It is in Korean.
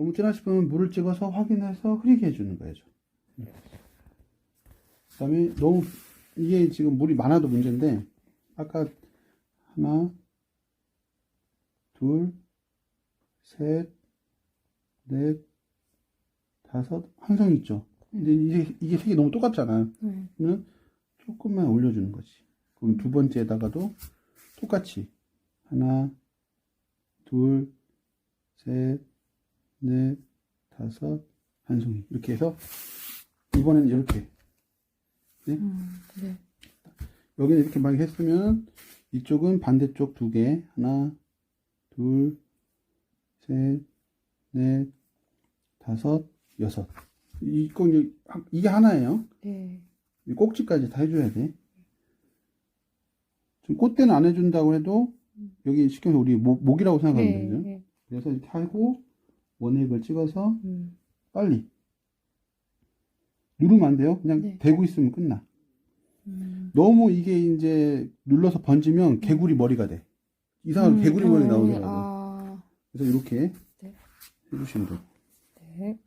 너무 진하 싶으면 물을 찍어서 확인해서 흐리게 해주는 거죠. 그 다음에 너무, 이게 지금 물이 많아도 문제인데, 아까 하나, 둘, 셋, 넷, 다섯, 한성 있죠. 근데 이게, 이게 색이 너무 똑같잖아. 네. 그러면 조금만 올려주는 거지. 그럼 두 번째에다가도 똑같이 하나, 둘, 셋, 넷, 다섯, 한 송이 이렇게 해서 이번에는 이렇게 음, 네. 여기는 이렇게 막 했으면 이쪽은 반대쪽 두 개 하나, 둘, 셋, 넷, 다섯, 여섯 이거 이제 하- 이게 하나예요. 네. 이 꼭지까지 다 해줘야 돼. 지금 꽃대는 안 해준다고 해도 여기 시켜서 우리 목, 목이라고 생각하면 네. 되죠. 네. 그래서 이렇게 하고 원액을 찍어서 음. 빨리 누르면 안 돼요. 그냥 네. 대고 있으면 끝나. 음. 너무 이게 이제 눌러서 번지면 개구리 머리가 돼. 이상하게 음, 개구리 머리 어, 나오더라고. 아, 그래서 이렇게 네. 해주시면 돼요. 네.